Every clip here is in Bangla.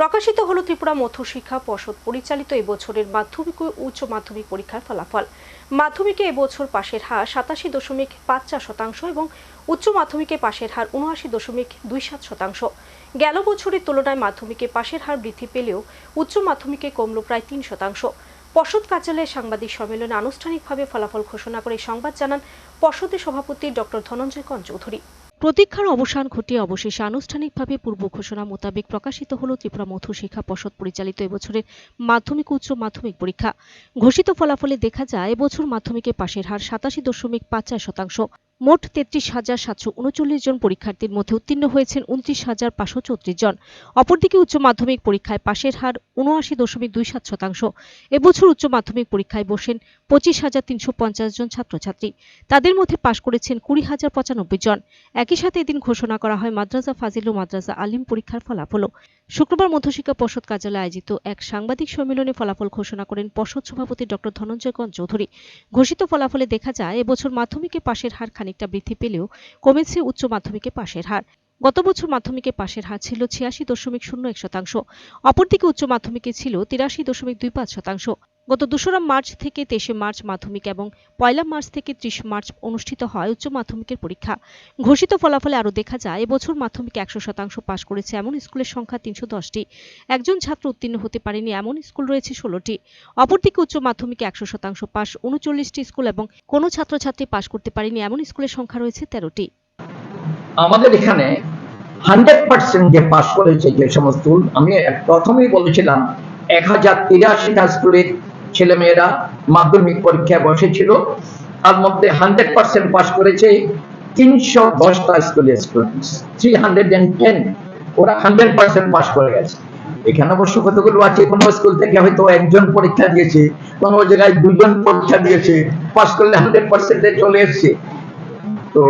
প্রকাশিত হল ত্রিপুরা মধ্যশিক্ষা পর্ষদ পরিচালিত এবছরের মাধ্যমিক ও উচ্চ মাধ্যমিক পরীক্ষার ফলাফল। মাধ্যমিকে এবছর পাশের হার সাতাশি দশমিক পাঁচ চার শতাংশ এবং উচ্চ মাধ্যমিকে পাশের হার উনআশি দশমিক দুই সাত শতাংশ। গেল বছরের তুলনায় মাধ্যমিকে পাশের হার বৃদ্ধি পেলেও উচ্চ মাধ্যমিকে কমল প্রায় তিন শতাংশ। পর্ষদ কার্যালয়ে সাংবাদিক সম্মেলনে আনুষ্ঠানিকভাবে ফলাফল ঘোষণা করে সংবাদ জানান পর্ষদের সভাপতি ডক্টর ধনঞ্জয় কন চৌধুরী প্রতীক্ষার অবসান ঘটিয়ে অবশেষে আনুষ্ঠানিকভাবে পূর্ব ঘোষণা মোতাবেক প্রকাশিত হল ত্রিপুরা মধু শিক্ষা পর্ষদ পরিচালিত এবছরের মাধ্যমিক উচ্চ মাধ্যমিক পরীক্ষা। ঘোষিত ফলাফলে দেখা যায়, এবছর মাধ্যমিকে পাশের হার সাতাশি দশমিক পাঁচ চার শতাংশ। মোট তেত্রিশ হাজার সাতশো উনচল্লিশ জন পরীক্ষার্থীর মধ্যে উত্তীর্ণ হয়েছেন উনত্রিশ হাজার পাঁচশো চৌত্রিশ জন। অপরদিকে উচ্চ মাধ্যমিক পরীক্ষায় পাশের হার উনআশি দশমিক দুই সাত শতাংশ। এবছর উচ্চ মাধ্যমিক পরীক্ষায় বসেন পঁচিশ হাজার তিনশো পঞ্চাশ জন ছাত্রছাত্রী। তাদের মধ্যে পাশ করেছেন কুড়ি হাজার পঁচানব্বই জন। একই সাথে এদিন ঘোষণা করা হয় মাদ্রাসা ফাজিল ও মাদ্রাসা আলিম পরীক্ষার ফলাফল শুক্রবার মধ্যশিক্ষা পর্ষদ কার্যালয়ে আয়োজিত এক সাংবাদিক সম্মেলনে ফলাফল ঘোষণা করেন পর্ষদ সভাপতি ডক্টর ধনঞ্জয় কন চৌধুরী। ঘোষিত ফলাফলে দেখা যায়, এবছর মাধ্যমিকে পাশের হার খানিকটা বৃদ্ধি পেলেও কমেছে উচ্চ মাধ্যমিকে পাশের হার। গত বছর মাধ্যমিকে পাশের হার ছিল ছিয়াশি দশমিক শূন্য এক শতাংশ। অপরদিকে উচ্চ মাধ্যমিকে ছিল তিরাশি দশমিক দুই পাঁচ শতাংশ। গত দোসরা মার্চ থেকে তেইশে মার্চ মাধ্যমিক এবং পয়লা মার্চ থেকে ত্রিশ মার্চ অনুষ্ঠিত হয় উচ্চ মাধ্যমিকের পরীক্ষা। ঘোষিত ফলাফলে আরও দেখা যায়, এবছর মাধ্যমিকে একশো শতাংশ পাশ করেছে এমন স্কুলের সংখ্যা তিনশো দশটি। একজন ছাত্র উত্তীর্ণ হতে পারেনি এমন স্কুল রয়েছে ষোলোটি। অপরদিকে উচ্চ মাধ্যমিকে একশো শতাংশ পাশ উনচল্লিশটি স্কুল এবং কোনো ছাত্রছাত্রী পাশ করতে পারেনি এমন স্কুলের সংখ্যা রয়েছে তেরোটি। আমাদের এখানে হান্ড্রেড পার্সেন্ট যে পাস করেছে যে সমস্ত আমি প্রথমেই বলেছিলাম, এক হাজার তিরাশিটা স্কুলের ছেলেমেয়েরা মাধ্যমিক পরীক্ষায় বসেছিল। তার মধ্যে হান্ড্রেড পার্সেন্ট পাস করেছে তিনশো দশটা স্কুলের students three hundred and ten. ওরা হান্ড্রেড পার্সেন্ট পাস করে গেছে। এখানে অবশ্য কতগুলো আছে? কোনো স্কুল থেকে হয়তো একজন পরীক্ষা দিয়েছে, কোনো জায়গায় দুজন পরীক্ষা দিয়েছে পাস করলে হান্ড্রেড পার্সেন্টে চলে এসছে। তো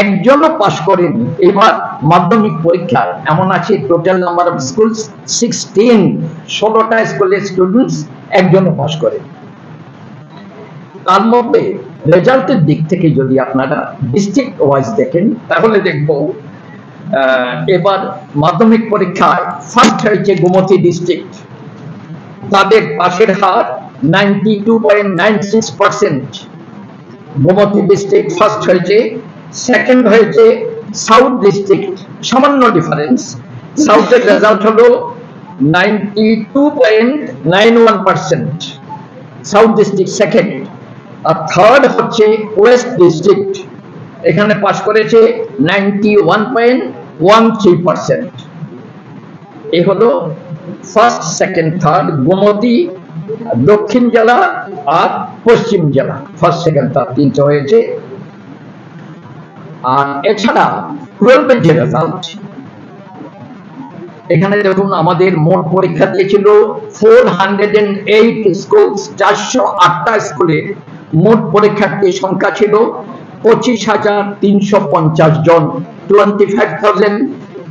একজনও পাস করেনি। এবার মাধ্যমিক পরীক্ষা, এমন আছে total number of school sixteen ষোলোটা স্কুলের স্টুডেন্টস একজনও পাস করে তার মধ্যে রেজাল্টের দিক থেকে যদি আপনারা ডিস্ট্রিক্ট ওয়াইজ দেখেন, তাহলে দেখব এবার মাধ্যমিক পরীক্ষায় ফার্স্ট হয়েছে গোমতী ডিস্ট্রিক্ট তাদের পাশের হার ninety two point nine six percent Gomati district first হয়েছে সেকেন্ড হয়েছে সাউথ ডিস্ট্রিক্ট সামান্য ডিফারেন্স সাউথের রেজাল্ট হলো ninety two point nine one percent south district second আর থার্ড হচ্ছে ওয়েস্ট ডিস্ট্রিক্ট এখানে পাস করেছে ninety one point one three percent এ হলো ফার্স্ট সেকেন্ড থার্ড গোমতী, দক্ষিণ জেলা আর পশ্চিম জেলা। ফার্স্ট সেকেন্ড থার্ড তিনটে হয়েছে। আর এছাড়া টুয়েলভের যে রেজাল্ট এখানে দেখুন আমাদের মোট পরীক্ষা দিয়েছিল four hundred and eight school চারশো আটটা স্কুলে মোট পরীক্ষার্থীর সংখ্যা ছিল পঁচিশ হাজার তিনশো পঞ্চাশ জন twenty five thousand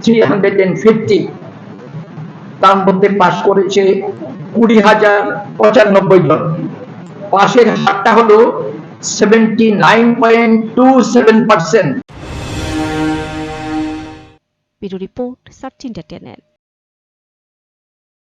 three hundred and fifty তার মধ্যে পাশ করেছে কুড়ি হাজার পঁচানব্বই জন। পাশের হারটা হলো seventy nine point two seven percent report search entertainment